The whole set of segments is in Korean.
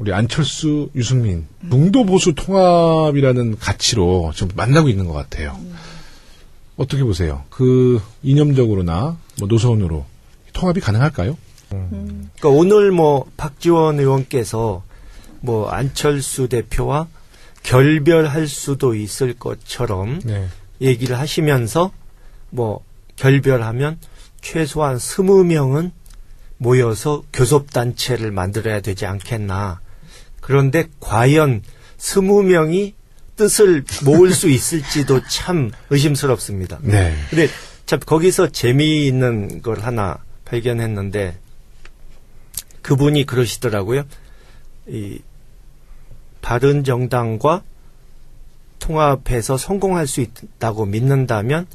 우리 안철수, 유승민, 중도 보수 통합이라는 가치로 좀 만나고 있는 것 같아요. 어떻게 보세요? 그 이념적으로나 뭐 노선으로 통합이 가능할까요? 그러니까 오늘 뭐 박지원 의원께서 뭐 안철수 대표와 결별할 수도 있을 것처럼 네. 얘기를 하시면서 뭐 결별하면 최소한 스무 명은 모여서 교섭단체를 만들어야 되지 않겠나. 그런데 과연 스무 명이 뜻을 모을 수 있을지도 참 의심스럽습니다. 네. 근데 참 거기서 재미있는 걸 하나 발견했는데 그분이 그러시더라고요. 이 바른 정당과 통합해서 성공할 수 있다고 믿는다면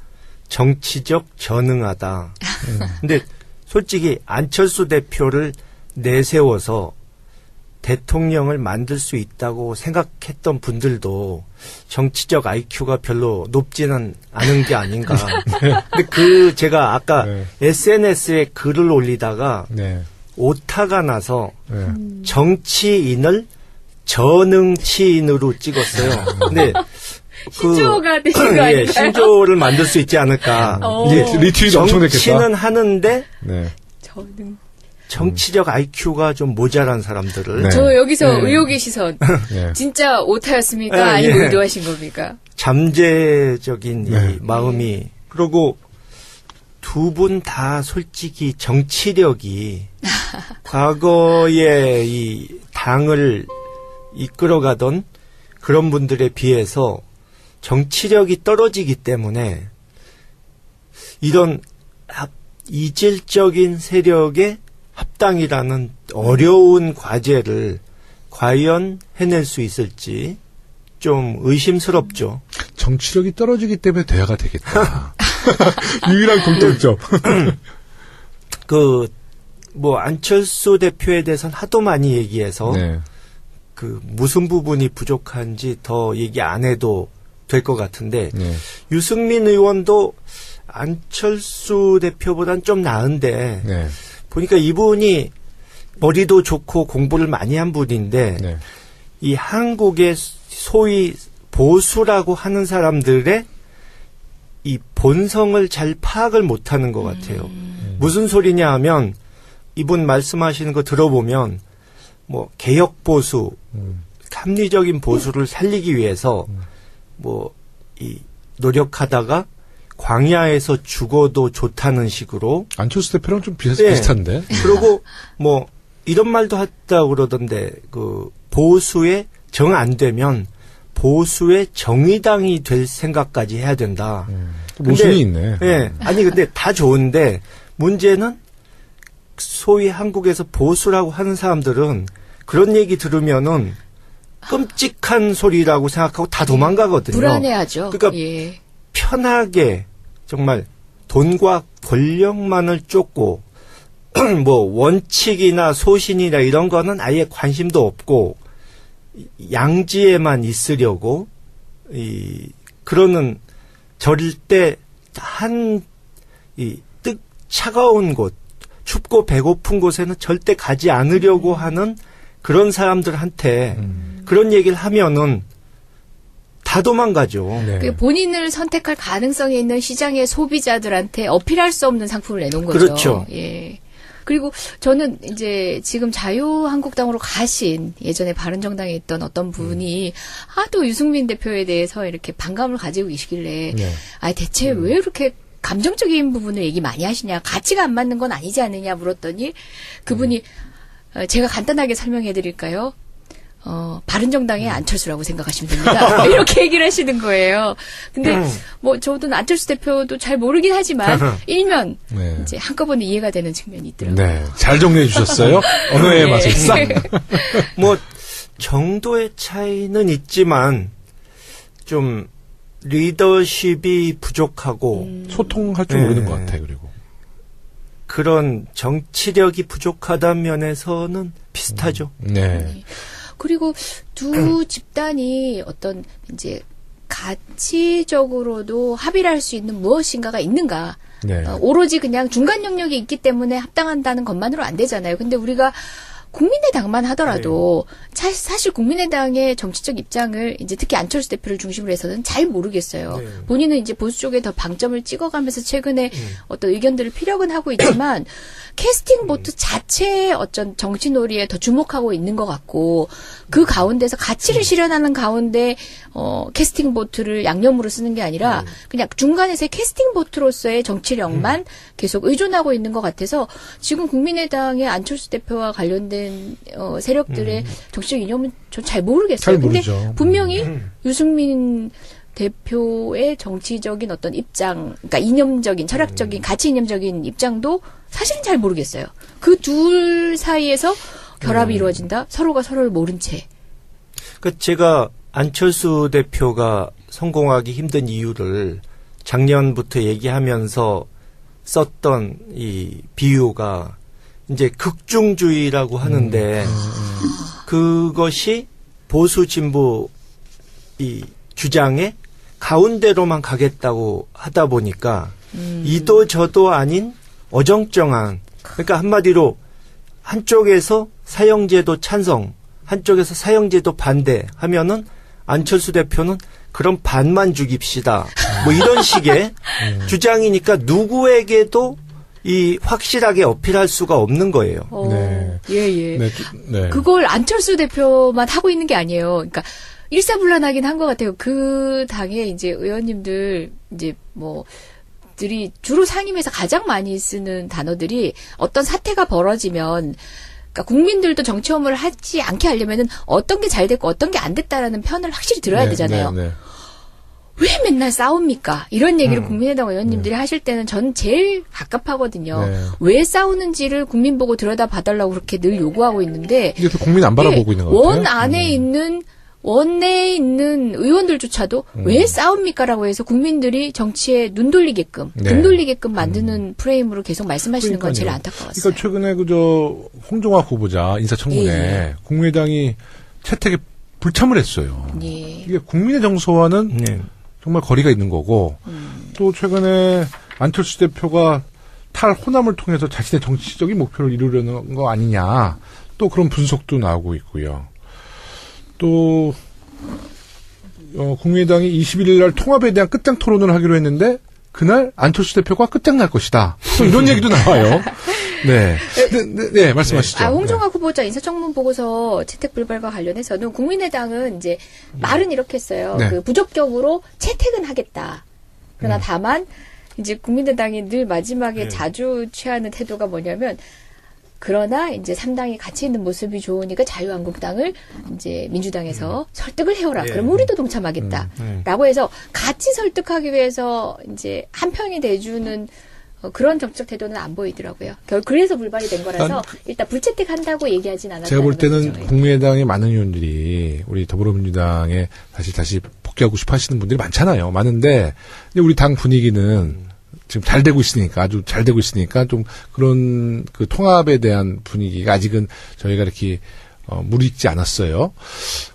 정치적 전능하다. 근데 솔직히 안철수 대표를 내세워서 대통령을 만들 수 있다고 생각했던 분들도 정치적 IQ가 별로 높지는 않은 게 아닌가. 근데 그 제가 아까 네. SNS에 글을 올리다가 네. 오타가 나서 네. 정치인을 전응치인으로 찍었어요. 근데 그 신조어가 되신 거 예, 아닌가요? 신조어를 만들 수 있지 않을까. 오. 이제 리트윗 엄청 됐겠다. 정치는 하는데 네. 저는 정치적 IQ가 좀 모자란 사람들을 네. 저 여기서 네. 의혹의 시선. 네. 진짜 오타였습니까? 아, 아니면 예. 의도하신 겁니까? 잠재적인 네. 이 마음이 그리고 두 분 다 솔직히 정치력이 과거에 이 당을 이끌어가던 그런 분들에 비해서 정치력이 떨어지기 때문에 이런 합- 이질적인 세력의 합당이라는 어려운 과제를 과연 해낼 수 있을지 좀 의심스럽죠. 정치력이 떨어지기 때문에 대화가 되겠다. 유일한 공통점. 그, 뭐, 안철수 대표에 대해서는 하도 많이 얘기해서, 네. 그, 무슨 부분이 부족한지 더 얘기 안 해도 될 것 같은데, 네. 유승민 의원도 안철수 대표보단 좀 나은데, 네. 보니까 이분이 머리도 좋고 공부를 많이 한 분인데, 네. 이 한국의 소위 보수라고 하는 사람들의 이 본성을 잘 파악을 못하는 것 같아요. 무슨 소리냐 하면 이분 말씀하시는 거 들어보면 뭐 개혁 보수, 음. 합리적인 보수를 살리기 위해서 뭐이 노력하다가 광야에서 죽어도 좋다는 식으로 안철수 대표랑 좀 비슷, 네. 비슷한데. 그리고 뭐 이런 말도 했다 그러던데 그 보수에 정안 되면 보수의 정의당이 될 생각까지 해야 된다. 모순이 있네. 예. 아니 근데 다 좋은데 문제는 소위 한국에서 보수라고 하는 사람들은 그런 얘기 들으면은 끔찍한 소리라고 생각하고 다 도망가거든요. 불안해하죠. 그러니까 예. 편하게 정말 돈과 권력만을 쫓고 뭐 원칙이나 소신이나 이런 거는 아예 관심도 없고 양지에만 있으려고 이 그러는 절대 한이뜨 차가운 곳 춥고 배고픈 곳에는 절대 가지 않으려고 하는 그런 사람들한테 음. 그런 얘기를 하면은 다 도망가죠. 네. 그 본인을 선택할 가능성이 있는 시장의 소비자들한테 어필할 수 없는 상품을 내놓은 거죠. 그렇죠. 예. 그리고 저는 이제 지금 자유한국당으로 가신 예전에 바른정당에 있던 어떤 분이 하도 유승민 대표에 대해서 이렇게 반감을 가지고 계시길래 네. 아 대체 왜 이렇게 감정적인 부분을 얘기 많이 하시냐 가치가 안 맞는 건 아니지 않느냐 물었더니 그분이 어, 제가 간단하게 설명해 드릴까요? 어, 바른정당의 안철수라고 생각하시면 됩니다. 이렇게 얘기를 하시는 거예요. 근데 뭐 저도 안철수 대표도 잘 모르긴 하지만 일면 네. 이제 한꺼번에 이해가 되는 측면이 있더라고요. 네. 잘 정리해 주셨어요. 언어의 네. 맛을 싹. 뭐 정도의 차이는 있지만 좀 리더십이 부족하고 소통할 줄 네. 모르는 것 같아, 그리고. 그런 정치력이 부족하다는 면에서는 비슷하죠. 네. 그리고 두 집단이 어떤 이제 가치적으로도 합의를 할 수 있는 무엇인가가 있는가. 네. 어, 오로지 그냥 중간 영역이 있기 때문에 합당한다는 것만으로 안 되잖아요. 근데 우리가 국민의당만 하더라도 차- 사실 국민의당의 정치적 입장을 이제 특히 안철수 대표를 중심으로 해서는 잘 모르겠어요. 네. 본인은 이제 보수 쪽에 더 방점을 찍어가면서 최근에 어떤 의견들을 피력은 하고 있지만 캐스팅 보트 자체의 어떤 정치 놀이에 더 주목하고 있는 것 같고 그 가운데서 가치를 실현하는 가운데 어 캐스팅 보트를 양념으로 쓰는 게 아니라 그냥 중간에서의 캐스팅 보트로서의 정치력만 계속 의존하고 있는 것 같아서 지금 국민의당의 안철수 대표와 관련된 어 세력들의 정치적 이념은 전 잘 모르겠어요. 잘 근데. 분명히 유승민 대표의 정치적인 어떤 입장, 그러니까 이념적인, 철학적인, 가치 이념적인 입장도 사실은 잘 모르겠어요. 그 둘 사이에서 결합이 이루어진다? 서로가 서로를 모른 채. 그 제가 안철수 대표가 성공하기 힘든 이유를 작년부터 얘기하면서 썼던 이 비유가 이제 극중주의라고 하는데 그것이 보수 진보 이 주장의 가운데로만 가겠다고 하다 보니까 이도 저도 아닌 어정쩡한 그러니까 한마디로 한쪽에서 사형제도 찬성, 한쪽에서 사형제도 반대 하면은 안철수 대표는 그럼 반만 죽입시다. 뭐 이런 식의 주장이니까 누구에게도 이 확실하게 어필할 수가 없는 거예요. 어, 네. 예, 예. 네, 네. 그걸 안철수 대표만 하고 있는 게 아니에요. 그러니까 일사불란하긴 한 것 같아요. 그 당의 이제 의원님들 이제 뭐 들이 주로 상임에서 가장 많이 쓰는 단어들이 어떤 사태가 벌어지면 그러니까 국민들도 정치 혐오를 하지 않게 하려면은 어떤 게 잘 됐고 어떤 게 안 됐다라는 편을 확실히 들어야 네, 되잖아요. 네, 네. 왜 맨날 싸웁니까? 이런 얘기를 음. 국민의당 의원님들이 하실 때는 저는 제일 갑갑하거든요. 네. 왜 싸우는지를 국민 보고 들여다 봐달라고 그렇게 늘 요구하고 있는데 이게 또 국민 안 바라보고 예, 있는 것 같아요. 원 안에 음. 있는 원내에 있는 의원들조차도 음. 왜 싸웁니까라고 해서 국민들이 정치에 눈 돌리게끔 네. 등 돌리게끔 만드는 프레임으로 계속 말씀하시는 건 제일 그러니까요. 안타까웠어요. 그러니까 최근에 그저 홍종화 후보자 인사청문회 예. 국민의당이 채택에 불참을 했어요. 예. 이게 국민의 정서와는 네. 정말 거리가 있는 거고 음. 또 최근에 안철수 대표가 탈호남을 통해서 자신의 정치적인 목표를 이루려는 거 아니냐 또 그런 분석도 나오고 있고요. 또 어, 국민의당이 21일 날 통합에 대한 끝장 토론을 하기로 했는데 그날 안철수 대표가 끝장날 것이다. 또 이런 얘기도 나와요. 네. 네, 네, 네, 말씀하시죠. 아, 홍종학 후보자 인사청문 보고서 채택 불발과 관련해서는 국민의당은 이제 말은 이렇게 했어요. 네. 그 부적격으로 채택은 하겠다. 그러나 음. 다만 이제 국민의당이 늘 마지막에 네. 자주 취하는 태도가 뭐냐면 그러나 이제 3당이 같이 있는 모습이 좋으니까 자유한국당을 이제 민주당에서 설득을 해오라. 네. 그럼 우리도 동참하겠다. 네. 라고 해서 같이 설득하기 위해서 이제 한 편이 돼주는 어, 그런 정책 태도는 안 보이더라고요. 결 그래서 불발이 된 거라서 난 일단 불채택한다고 얘기하진 않았다는 제가 볼 때는 거죠. 국민의당의 많은 의원들이 우리 더불어민주당에 다시 다시 복귀하고 싶어 하시는 분들이 많잖아요. 많은데 우리 당 분위기는 지금 잘 되고 있으니까 아주 잘 되고 있으니까 좀 그런 그 통합에 대한 분위기가 아직은 저희가 이렇게 어, 무르익지 않았어요.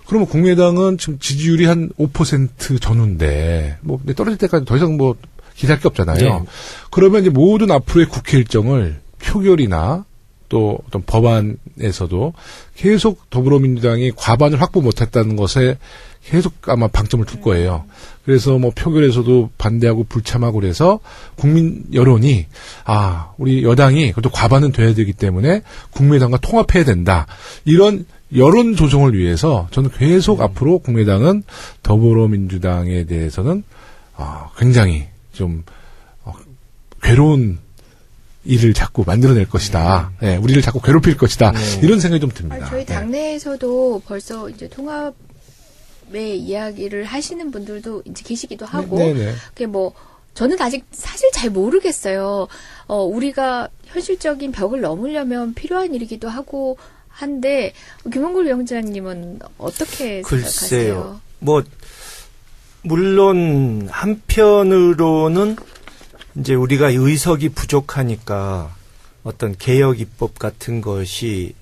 그러면 국민의당은 지금 지지율이 한 5% 전후인데 뭐 떨어질 때까지 더 이상 뭐 기대할 게 없잖아요. 네. 그러면 이제 모든 앞으로의 국회 일정을 표결이나 또 어떤 법안에서도 계속 더불어민주당이 과반을 확보 못했다는 것에 계속 아마 방점을 둘 거예요. 그래서 뭐 표결에서도 반대하고 불참하고 그래서 국민 여론이 아 우리 여당이 그래도 과반은 돼야 되기 때문에 국민의당과 통합해야 된다 이런 여론 조정을 위해서 저는 계속 앞으로 국민의당은 더불어민주당에 대해서는 아 굉장히 좀 어, 괴로운 일을 자꾸 만들어낼 것이다. 예, 우리를 자꾸 괴롭힐 것이다. 네. 이런 생각이 좀 듭니다. 아니, 저희 네. 당내에서도 벌써 이제 통합의 이야기를 하시는 분들도 이제 계시기도 하고 네, 네. 그게 뭐 저는 아직 사실 잘 모르겠어요. 어, 우리가 현실적인 벽을 넘으려면 필요한 일이기도 하고 한데 김원골 위원장님은 어떻게 글쎄요. 생각하세요? 뭐 물론 한편으로는 이제 우리가 의석이 부족하니까 어떤 개혁 입법 같은 것이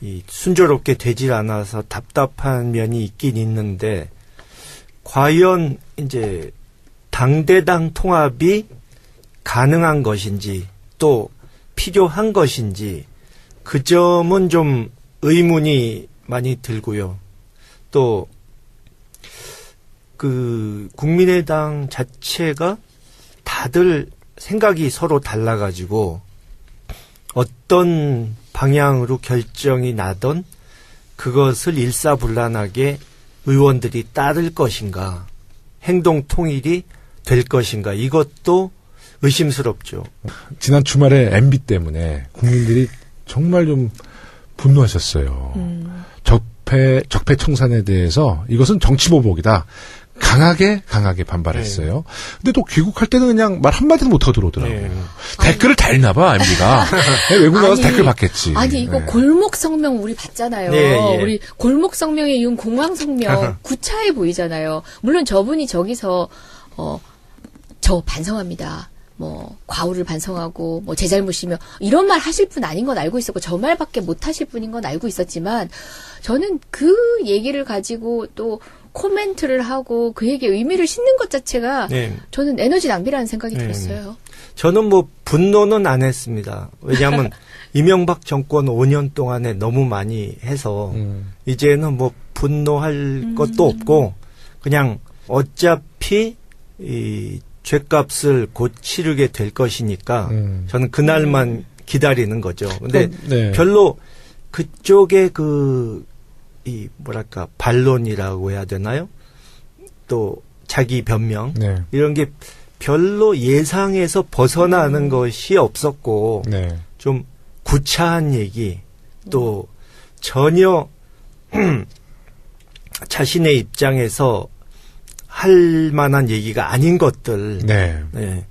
이 순조롭게 되질 않아서 답답한 면이 있긴 있는데 과연 이제 당대당 통합이 가능한 것인지 또 필요한 것인지 그 점은 좀 의문이 많이 들고요. 또, 그, 국민의당 자체가 다들 생각이 서로 달라가지고 어떤 방향으로 결정이 나던 그것을 일사불란하게 의원들이 따를 것인가, 행동 통일이 될 것인가, 이것도 의심스럽죠. 지난 주말에 MB 때문에 국민들이 정말 좀 분노하셨어요. 음. 적폐 적폐 청산에 대해서 이것은 정치 보복이다. 강하게 강하게 반발했어요. 근데 또 귀국할 때는 그냥 말 한마디도 못하고 들어오더라고요. 네. 댓글을 다 읽나봐 MB가 외국 나가서 아니, 댓글 받겠지. 아니 이거 네. 골목 성명 우리 봤잖아요. 예, 예. 우리 골목 성명에 이은 공황 성명 구차해 보이잖아요. 물론 저분이 저기서 어 저 반성합니다. 뭐 과오를 반성하고 뭐 제 잘못이며 이런 말 하실 분 아닌 건 알고 있었고 저 말밖에 못 하실 분인 건 알고 있었지만 저는 그 얘기를 가지고 또 코멘트를 하고 그에게 의미를 싣는 것 자체가 네. 저는 에너지 낭비라는 생각이 네. 들었어요. 저는 뭐 분노는 안 했습니다. 왜냐하면 이명박 정권 5년 동안에 너무 많이 해서 음. 이제는 뭐 분노할 것도 없고 그냥 어차피 이 죄값을 곧 치르게 될 것이니까 음. 저는 그날만 기다리는 거죠. 근데 그럼, 네. 별로 그쪽의 그, 이, 뭐랄까, 반론이라고 해야 되나요? 또, 자기 변명. 네. 이런 게 별로 예상에서 벗어나는 것이 없었고, 네. 좀 구차한 얘기, 또 전혀 자신의 입장에서 할 만한 얘기가 아닌 것들, 네. 네.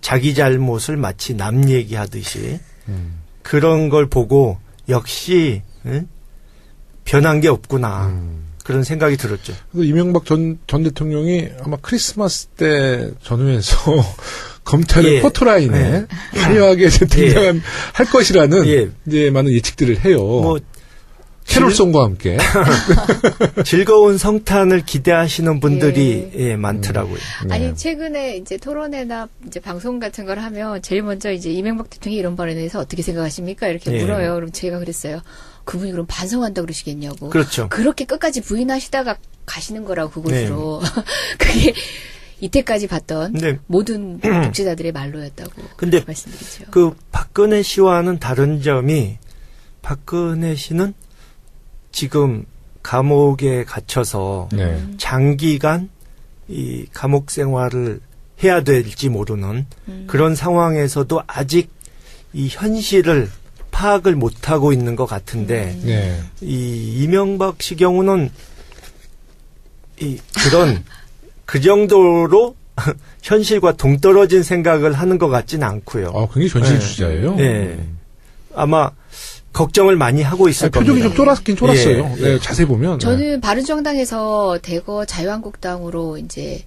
자기 잘못을 마치 남 얘기하듯이 음. 그런 걸 보고 역시 응? 변한 게 없구나 음. 그런 생각이 들었죠. 그래서 이명박 전, 전 대통령이 아마 크리스마스 때 전후에서 검찰의 예. 포토라인에 예. 화려하게 이제 등장한 할 것이라는 예. 이제 많은 예측들을 해요. 뭐 캐롤송과 함께. 즐거운 성탄을 기대하시는 분들이 예, 많더라고요. 네. 아니 최근에 이제 토론회나 이제 방송 같은 걸 하면 제일 먼저 이제 이명박 대통령이 이런 발언에 대해서 어떻게 생각하십니까 이렇게 예. 물어요. 그럼 제가 그랬어요. 그분이 그럼 반성한다 그러시겠냐고. 그렇죠. 그렇게 끝까지 부인하시다가 가시는 거라고 네. 그곳으로. 그게 이때까지 봤던 근데 모든 독재자들의 말로였다고 근데 말씀드리죠. 그 박근혜 씨와는 다른 점이 박근혜 씨는 지금 감옥에 갇혀서 네. 장기간 이 감옥 생활을 해야 될지 모르는 음. 그런 상황에서도 아직 이 현실을 파악을 못하고 있는 것 같은데 음. 네. 이 이명박 씨 경우는 이 그런 그 정도로 현실과 동떨어진 생각을 하는 것 같지는 않고요. 아, 굉장히 전실주자예요. 네. 아마 걱정을 많이 하고 있을 아니, 표정이 겁니다. 좀 쫄았긴 쫄았어요. 예, 네, 예. 자세히 보면. 저는 바른정당에서 대거 자유한국당으로 이제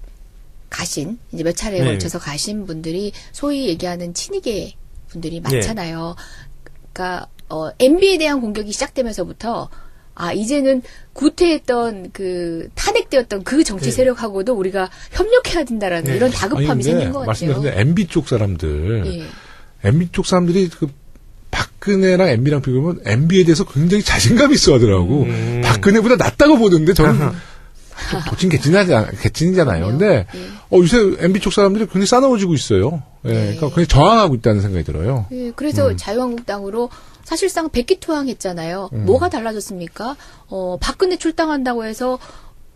가신 이제 몇 차례에 네. 걸쳐서 가신 분들이 소위 얘기하는 친이계 분들이 많잖아요. 그러니까 어, MB에 대한 공격이 시작되면서부터 아 이제는 구태했던 그 탄핵되었던 그 정치 네. 세력하고도 우리가 협력해야 된다라는 네. 이런 아니, 다급함이 근데 생긴 것 같아요. 말씀드렸는데 MB 쪽 사람들, 예. MB 쪽 사람들이 그 박근혜랑 MB랑 비교하면 MB에 대해서 굉장히 자신감 있어 하더라고. 음. 박근혜보다 낫다고 보는데 저는 도친 개찐하지, 개찐이잖아요. 근데, 예. 어, 요새 MB 쪽 사람들이 굉장히 싸나워지고 있어요. 예, 네. 그러니까 굉장히 저항하고 있다는 생각이 들어요. 예, 그래서 음. 자유한국당으로 사실상 백기투항했잖아요. 음. 뭐가 달라졌습니까? 어, 박근혜 출당한다고 해서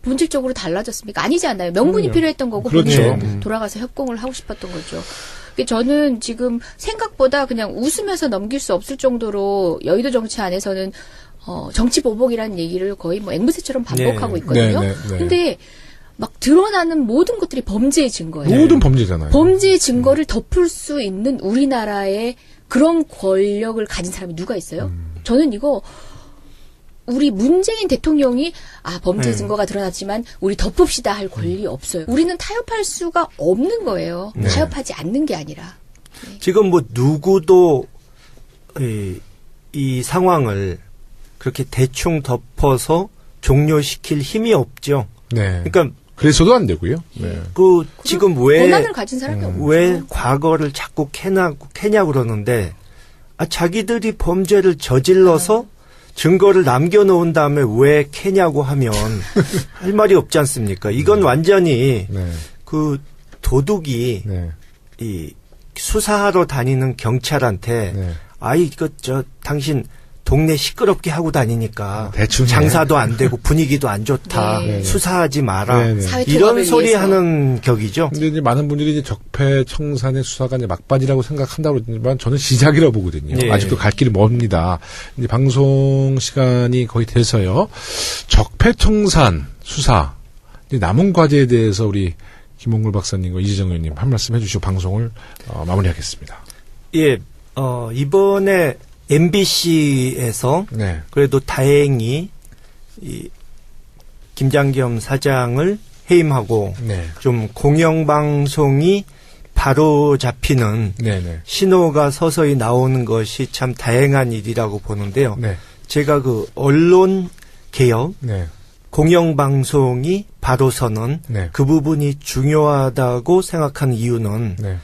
본질적으로 달라졌습니까? 아니지 않나요? 명분이 그럼요. 필요했던 거고 그렇죠. 본인은 음. 돌아가서 협공을 하고 싶었던 거죠. 근데 저는 지금 생각보다 그냥 웃으면서 넘길 수 없을 정도로 여의도 정치 안에서는 어, 정치 보복이라는 얘기를 거의 뭐 앵무새처럼 반복하고 네. 있거든요. 네, 네, 네. 근데 막 드러나는 모든 것들이 범죄의 증거예요. 모든 범죄잖아요. 범죄의 증거를 덮을 수 있는 우리나라의 그런 권력을 가진 사람이 누가 있어요? 음. 저는 이거 우리 문재인 대통령이 아 범죄 네. 증거가 드러났지만 우리 덮읍시다 할 권리 없어요. 우리는 타협할 수가 없는 거예요. 네. 타협하지 않는 게 아니라. 지금 뭐 누구도 이, 이 상황을 그렇게 대충 덮어서 종료시킬 힘이 없죠. 네. 그러니까 그래서도 안 되고요. 네. 그 지금 왜 권한을 가진 사람이 음. 없죠. 왜 과거를 자꾸 캐나 캐냐 그러는데 아, 자기들이 범죄를 저질러서 증거를 남겨놓은 다음에 왜 캐냐고 하면 할 말이 없지 않습니까? 이건 완전히 네. 그 도둑이 네. 이 수사하러 다니는 경찰한테 네. 아이 이거 저 당신 동네 시끄럽게 하고 다니니까 대충 해. 장사도 안 되고 분위기도 안 좋다 네. 수사하지 마라 네, 네. 이런 소리 위해서. 하는 격이죠. 근데 이제 많은 분들이 이제 적폐 청산의 수사가 이제 막바지라고 생각한다고 그러지만 저는 시작이라고 보거든요. 예. 아직도 갈 길이 멉니다. 이제 방송 시간이 거의 돼서요. 적폐 청산 수사 이제 남은 과제에 대해서 우리 김홍글 박사님과 이재정 의원님 한 말씀 해주시고 방송을 어, 마무리하겠습니다. 예, 어, 이번에 MBC에서 네, 그래도 다행히 이 김장겸 사장을 해임하고 네, 좀 공영방송이 바로 잡히는 네, 네, 신호가 서서히 나오는 것이 참 다행한 일이라고 보는데요. 네, 제가 그 언론 개혁, 네, 공영방송이 바로 서는 네, 그 부분이 중요하다고 생각하는 이유는 네,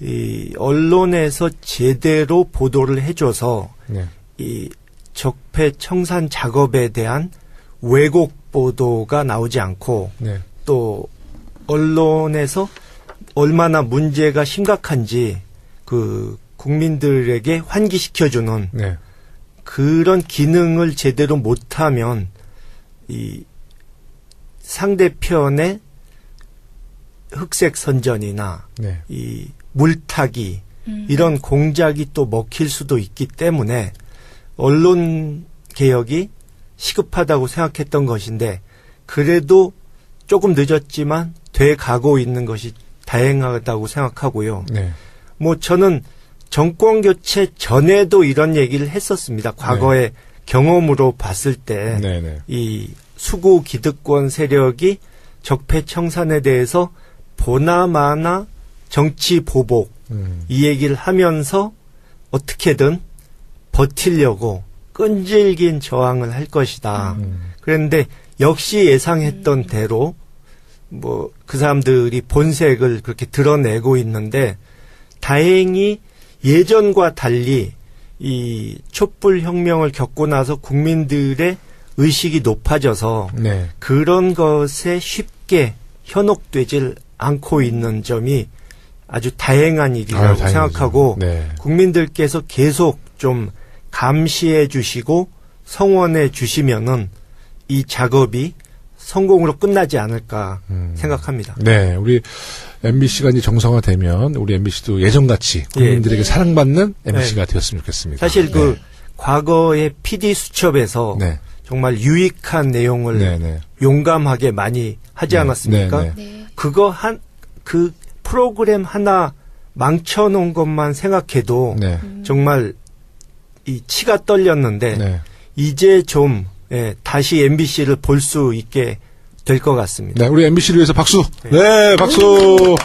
이 언론에서 제대로 보도를 해줘서 네, 이 적폐 청산 작업에 대한 왜곡 보도가 나오지 않고 네, 또 언론에서 얼마나 문제가 심각한지 그 국민들에게 환기시켜주는 네, 그런 기능을 제대로 못하면 이 상대편의 흑색 선전이나 네, 이 물타기 음. 이런 공작이 또 먹힐 수도 있기 때문에 언론 개혁이 시급하다고 생각했던 것인데 그래도 조금 늦었지만 돼 가고 있는 것이 다행하다고 생각하고요. 네, 뭐 저는 정권 교체 전에도 이런 얘기를 했었습니다. 과거의 경험으로 봤을 때 네, 네, 이 수구 기득권 세력이 적폐 청산에 대해서 보나마나 정치 보복 음, 이 얘기를 하면서 어떻게든 버틸려고 끈질긴 저항을 할 것이다. 음, 그런데 역시 예상했던 대로 뭐 그 사람들이 본색을 그렇게 드러내고 있는데 다행히 예전과 달리 이 촛불 혁명을 겪고 나서 국민들의 의식이 높아져서 네, 그런 것에 쉽게 현혹되질 않고 있는 점이 아주 다행한 일이라고 아유. 생각하고 네, 국민들께서 계속 좀 감시해 주시고 성원해 주시면은 이 작업이 성공으로 끝나지 않을까 음. 생각합니다. 네, 우리 MBC가 이제 정상화되면 우리 MBC도 예전같이 국민들에게 예. 사랑받는 MBC가 되었으면 좋겠습니다. 사실 그 네. 과거의 PD 수첩에서 네, 정말 유익한 내용을 네, 네. 용감하게 많이 하지 네, 않았습니까? 네, 네. 그거 한 그 프로그램 하나 망쳐놓은 것만 생각해도 네, 정말 이 치가 떨렸는데 네. 이제 좀 예, 다시 MBC를 볼 수 있게 될 것 같습니다. 네, 우리 MBC를 위해서 박수. 네, 박수.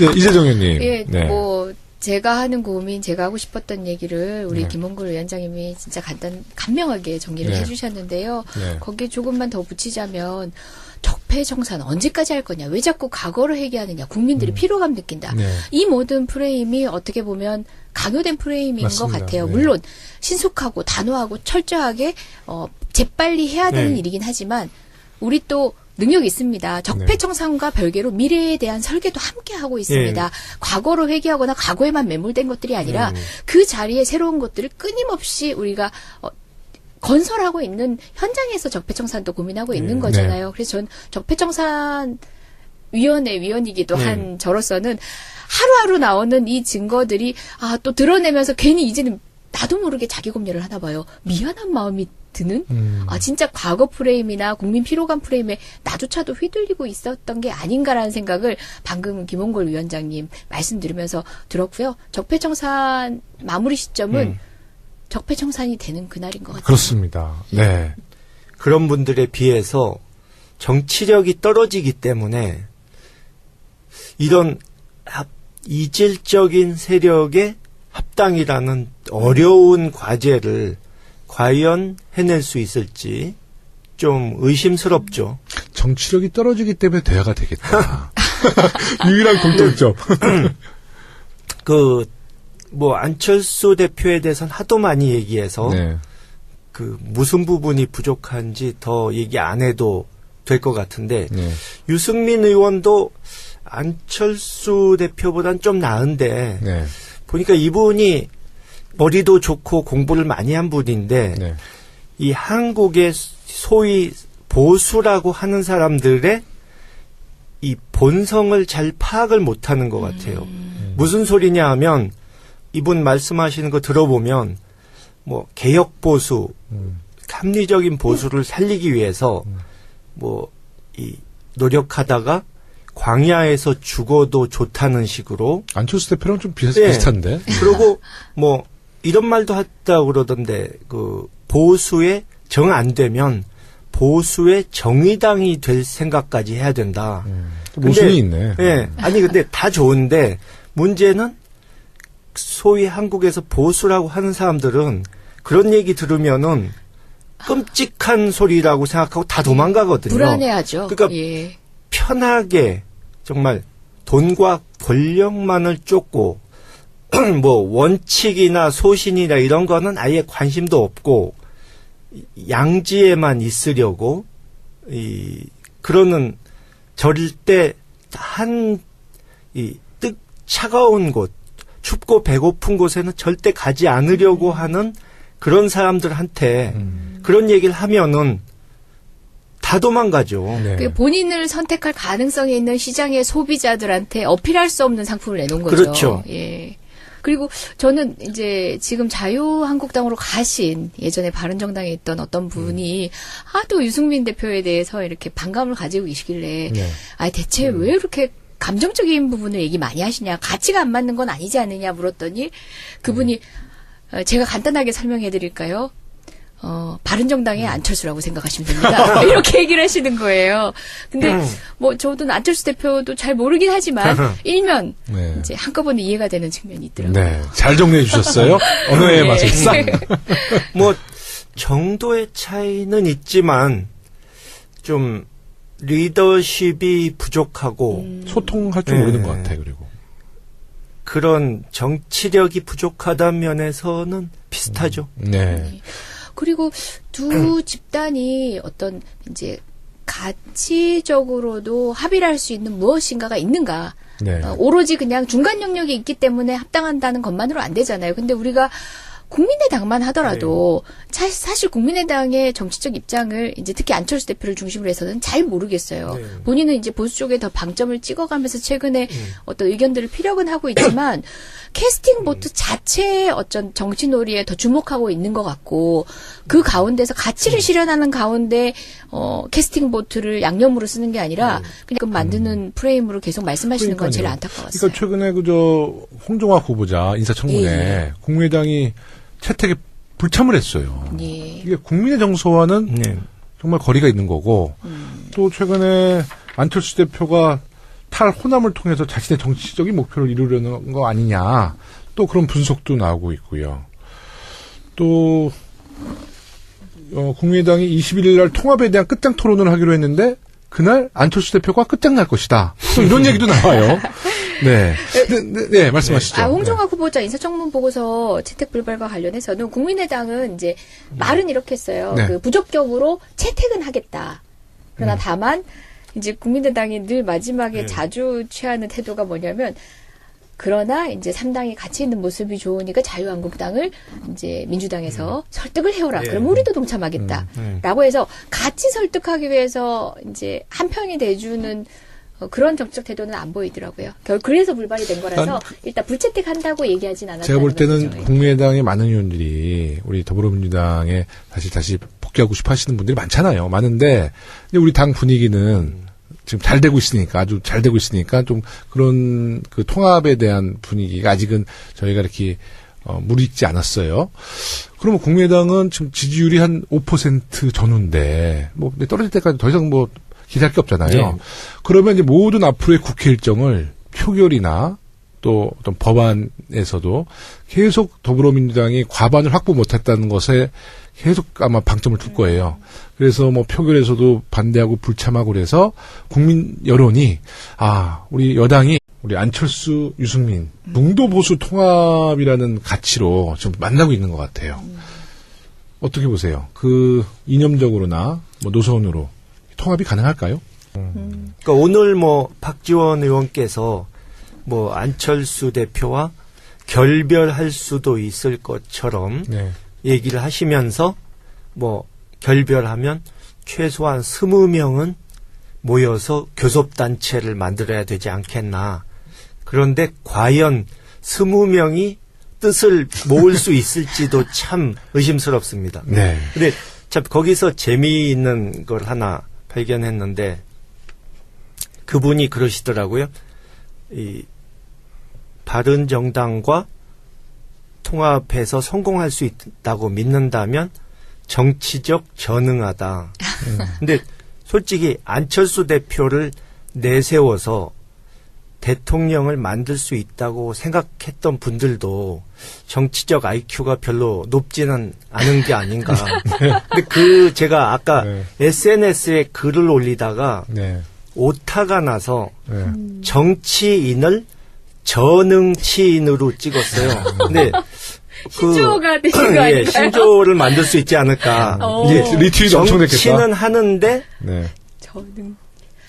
네, 이재정 의원님. 예, 네. 뭐 제가 하는 고민, 제가 하고 싶었던 얘기를 우리 네. 김홍글 위원장님이 진짜 간단 간명하게 정리를 네. 해주셨는데요. 네. 거기에 조금만 더 붙이자면 적폐 청산 언제까지 할 거냐? 왜 자꾸 과거를 회귀하느냐? 국민들이 피로감 느낀다. 음. 네. 이 모든 프레임이 어떻게 보면 강요된 프레임인 맞습니다. 것 같아요. 네. 물론 신속하고 단호하고 철저하게 어, 재빨리 해야 되는 네. 일이긴 하지만 우리 또 능력이 있습니다. 적폐 네. 청산과 별개로 미래에 대한 설계도 함께 하고 있습니다. 과거로 회귀하거나 과거에만 매몰된 것들이 아니라 네. 그 자리에 새로운 것들을 끊임없이 우리가 어, 건설하고 있는 현장에서 적폐청산도 고민하고 있는 네. 거잖아요. 그래서 전 적폐청산 위원회 위원이기도 네. 한 저로서는 하루하루 나오는 이 증거들이 아 또 드러내면서 괜히 이제는 나도 모르게 자기 검열을 하나 봐요. 미안한 마음이 드는 음. 아 진짜 과거 프레임이나 국민 피로감 프레임에 나조차도 휘둘리고 있었던 게 아닌가라는 생각을 방금 김홍걸 위원장님 말씀 들으면서 들었고요. 적폐청산 마무리 시점은 음. 적폐청산이 되는 그날인 것 같아요. 그렇습니다. 네. 그런 분들에 비해서 정치력이 떨어지기 때문에 이런 합- 이질적인 세력의 합당이라는 어려운 과제를 과연 해낼 수 있을지 좀 의심스럽죠. 정치력이 떨어지기 때문에 대화가 되겠다. 유일한 공통점. 그 뭐 안철수 대표에 대해서는 하도 많이 얘기해서 네. 그 무슨 부분이 부족한지 더 얘기 안 해도 될 것 같은데 네. 유승민 의원도 안철수 대표보단 좀 나은데 네. 보니까 이분이 머리도 좋고 공부를 많이 한 분인데 네. 이 한국의 소위 보수라고 하는 사람들의 이 본성을 잘 파악을 못하는 것 같아요. 무슨 소리냐 하면 이분 말씀하시는 거 들어보면 뭐 개혁 보수, 음. 합리적인 보수를 살리기 위해서 뭐이 노력하다가 광야에서 죽어도 좋다는 식으로 안철수 대표랑 좀 비슷, 네. 비슷한데. 그리고 뭐 이런 말도 했다고 그러던데 그 보수에 정안 되면 보수의 정의당이 될 생각까지 해야 된다. 또 모순이 있네. 예. 아니 근데 다 좋은데 문제는 소위 한국에서 보수라고 하는 사람들은 그런 얘기 들으면은 끔찍한 소리라고 생각하고 다 도망가거든요. 불안해하죠. 그러니까 예. 편하게 정말 돈과 권력만을 쫓고 뭐 원칙이나 소신이나 이런 거는 아예 관심도 없고 양지에만 있으려고 이 그러는 절대 한이 뜨 차가운 곳 춥고 배고픈 곳에는 절대 가지 않으려고 하는 그런 사람들한테 음. 그런 얘기를 하면은 다 도망가죠. 네. 그 본인을 선택할 가능성이 있는 시장의 소비자들한테 어필할 수 없는 상품을 내놓은 거죠. 그렇죠. 예. 그리고 저는 이제 지금 자유한국당으로 가신 예전에 바른정당에 있던 어떤 분이 하도 유승민 대표에 대해서 이렇게 반감을 가지고 계시길래 네. 아 대체 왜 이렇게 감정적인 부분을 얘기 많이 하시냐 가치가 안 맞는 건 아니지 않느냐 물었더니 그분이 어, 제가 간단하게 설명해 드릴까요? 어, 바른정당의 안철수라고 생각하시면 됩니다. 이렇게 얘기를 하시는 거예요. 근데 음. 뭐 저도 안철수 대표도 잘 모르긴 하지만 일면 네. 이제 한꺼번에 이해가 되는 측면이 있더라고요. 네. 잘 정리해 주셨어요. 언어의 네. 마술사. 뭐 정도의 차이는 있지만 좀 리더십이 부족하고 소통할 줄 네. 모르는 것 같아요. 그리고. 그런 정치력이 부족하다는 면에서는 비슷하죠. 네. 그리고 두 집단이 어떤 이제 가치적으로도 합의를 할 수 있는 무엇인가가 있는가? 네. 어, 오로지 그냥 중간 영역이 있기 때문에 합당한다는 것만으로 안 되잖아요. 근데 우리가 국민의당만 하더라도 사, 사실 국민의당의 정치적 입장을 이제 특히 안철수 대표를 중심으로 해서는 잘 모르겠어요. 네. 본인은 이제 보수 쪽에 더 방점을 찍어가면서 최근에 어떤 의견들을 피력은 하고 있지만 캐스팅 보트 자체의 어떤 정치 놀이에 더 주목하고 있는 것 같고 그 가운데서 가치를 실현하는 가운데 어 캐스팅 보트를 양념으로 쓰는 게 아니라 그냥 만드는 프레임으로 계속 말씀하시는 건 제일 그러니까요. 안타까웠어요. 그러니까 최근에 그저 홍종화 후보자 인사청문회 예. 국민의당이 채택에 불참을 했어요. 예. 이게 국민의 정서와는 네. 정말 거리가 있는 거고 음. 또 최근에 안철수 대표가 탈호남을 통해서 자신의 정치적인 목표를 이루려는 거 아니냐 또 그런 분석도 나오고 있고요. 또 어, 국민의당이 21일 날 통합에 대한 끝장 토론을 하기로 했는데 그날 안철수 대표가 끝장날 것이다. 또 이런 얘기도 나와요. 네. 네, 네, 네, 말씀하시죠. 아, 홍종학 후보자 인사청문 보고서 채택 불발과 관련해서는 국민의당은 이제 말은 이렇게 했어요. 네. 그 부적격으로 채택은 하겠다. 그러나 다만 이제 국민의당이 늘 마지막에 네. 자주 취하는 태도가 뭐냐면 그러나 이제 삼당이 같이 있는 모습이 좋으니까 자유한국당을 이제 민주당에서 설득을 해오라. 네. 그럼 우리도 동참하겠다. 음. 라고 해서 같이 설득하기 위해서 이제 한 편이 돼주는 어, 그런 정치적 태도는 안 보이더라고요. 결 그래서 불발이 된 거라서 일단 불채택한다고 얘기하진 않았다. 제가 볼 때는 국민의당의 많은 의원들이 우리 더불어민주당에 다시 다시 복귀하고 싶어 하시는 분들이 많잖아요. 많은데 우리 당 분위기는 지금 잘 되고 있으니까 아주 잘 되고 있으니까 좀 그런 그 통합에 대한 분위기가 아직은 저희가 이렇게 어, 무리익지 않았어요. 그러면 국민의당은 지금 지지율이 한 5% 전후인데 뭐 떨어질 때까지 더 이상 뭐 기대할 게 없잖아요. 네. 그러면 이제 모든 앞으로의 국회 일정을 표결이나 또 어떤 법안에서도 계속 더불어민주당이 과반을 확보 못했다는 것에 계속 아마 방점을 둘 거예요. 그래서 뭐 표결에서도 반대하고 불참하고 그래서 국민 여론이 아 우리 여당이 우리 안철수, 유승민, 뭉도 보수 통합이라는 가치로 좀 만나고 있는 것 같아요. 어떻게 보세요? 그 이념적으로나 뭐 노선으로 통합이 가능할까요? 그러니까 오늘 뭐 박지원 의원께서 뭐 안철수 대표와 결별할 수도 있을 것처럼 네. 얘기를 하시면서 뭐 결별하면 최소한 스무 명은 모여서 교섭단체를 만들어야 되지 않겠나. 그런데 과연 스무 명이 뜻을 모을 수 있을지도 참 의심스럽습니다. 네. 근데 참 거기서 재미있는 걸 하나 발견했는데 그분이 그러시더라고요. 이 바른 정당과 통합해서 성공할 수 있다고 믿는다면 정치적 전능하다. 근데 솔직히 안철수 대표를 내세워서 대통령을 만들 수 있다고 생각했던 분들도 정치적 IQ가 별로 높지는 않은 게 아닌가. 근데 그 제가 아까 네. SNS에 글을 올리다가 네. 오타가 나서 네. 정치인을 전응치인으로 찍었어요. 근데 그 신조어가 되신 거 예, 아닌가요? 신조어를 만들 수 있지 않을까. 어. 이제 리- 리트윗 엄청 됐겠다. 정치는 하는데 네. 저는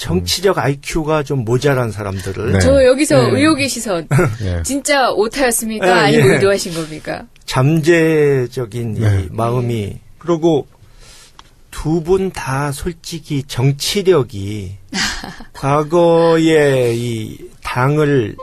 정치적 IQ가 좀 모자란 사람들을 네. 저 여기서 네. 의혹의 시선. 네. 진짜 오타였습니까? 예, 아니면 예. 의도하신 겁니까? 잠재적인 네. 이 마음이 그리고 두 분 다 솔직히 정치력이 과거에 이 당을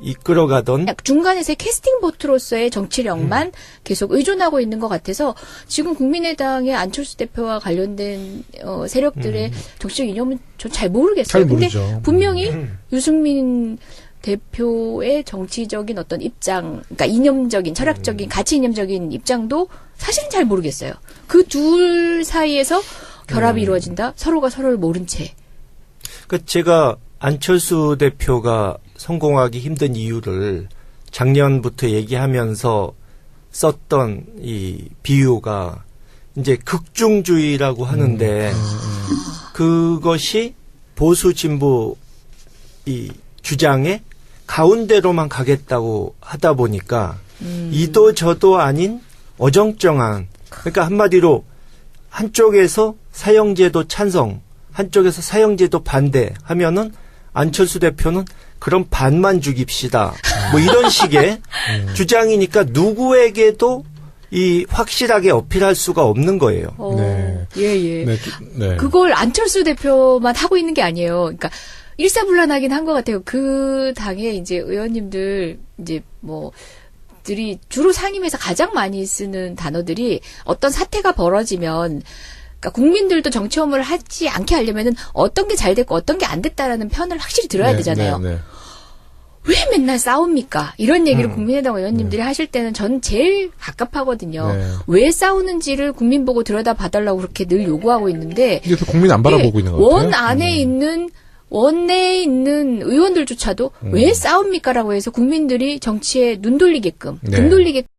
이끌어가던 약 중간에서의 캐스팅 보트로서의 정치력만 계속 의존하고 있는 것 같아서 지금 국민의당의 안철수 대표와 관련된 어, 세력들의 정치적 이념은 전 잘 모르겠어요. 잘 근데. 분명히 유승민 대표의 정치적인 어떤 입장, 그러니까 이념적인, 철학적인, 가치 이념적인 입장도 사실은 잘 모르겠어요. 그 둘 사이에서 결합이 이루어진다? 서로가 서로를 모른 채. 그 제가 안철수 대표가 성공하기 힘든 이유를 작년부터 얘기하면서 썼던 이 비유가 이제 극중주의라고 하는데 그것이 보수 진보 이 주장의 가운데로만 가겠다고 하다 보니까 이도 저도 아닌 어정쩡한 그러니까 한마디로 한쪽에서 사형제도 찬성, 한쪽에서 사형제도 반대 하면은 안철수 대표는 그럼 반만 죽입시다. 뭐 이런 식의 주장이니까 누구에게도 이 확실하게 어필할 수가 없는 거예요. 어, 네. 예, 예. 네. 네. 그걸 안철수 대표만 하고 있는 게 아니에요. 그러니까 일사불란하긴 한 것 같아요. 그 당의 이제 의원님들 이제 뭐 들이 주로 상임에서 가장 많이 쓰는 단어들이 어떤 사태가 벌어지면 그러니까 국민들도 정치험을 하지 않게 하려면은 어떤 게 잘 됐고 어떤 게 안 됐다라는 편을 확실히 들어야 네, 되잖아요. 네, 네. 왜 맨날 싸웁니까? 이런 얘기를 음. 국민의당 의원님들이 하실 때는 전 제일 갑갑하거든요. 네. 왜 싸우는지를 국민 보고 들여다 봐달라고 그렇게 늘 요구하고 있는데 이게 또 국민 안 바라보고 예, 있는 것 같아요. 원 안에 있는 원내에 있는 의원들조차도 음. 왜 싸웁니까라고 해서 국민들이 정치에 눈 돌리게끔 네. 눈 돌리게